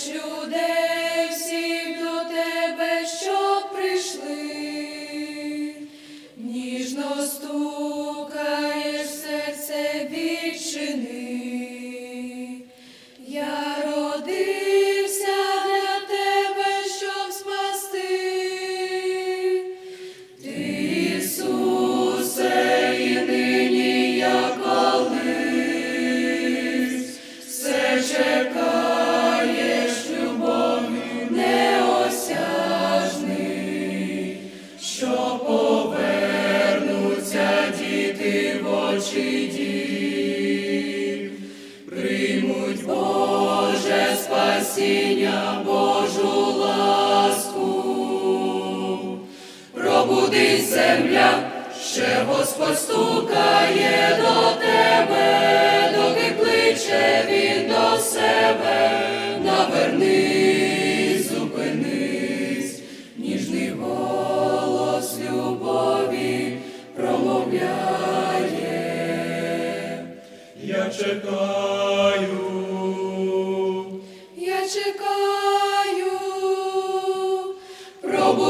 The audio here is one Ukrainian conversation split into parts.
Vishnu спасіння Божу ласку. Пробудись земля, ще Господь стукає до тебе, доки кличе він до себе, навернись, зупинись, ніжний голос любові промовляє. Я чекаю,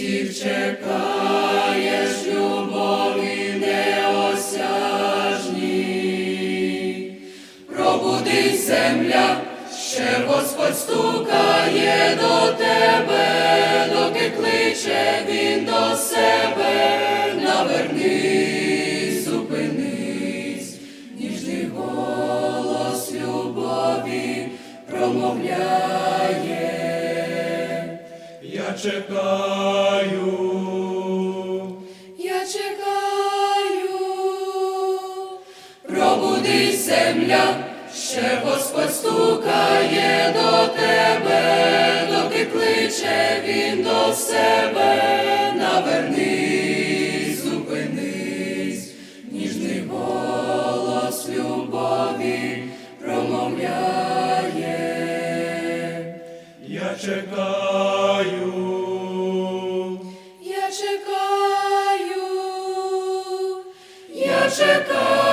Всіх чекаєш любові неосяжні. Пробудись земля, ще Господь стукає до тебе, доки кличе він до себе, навернись, зупинись, ніжний голос любові промовляє. Я чекаю, Я чекаю, пробудись земля, ще Господь стукає до тебе, доки кличе він до себе, чекаю, Я чекаю, я чекаю.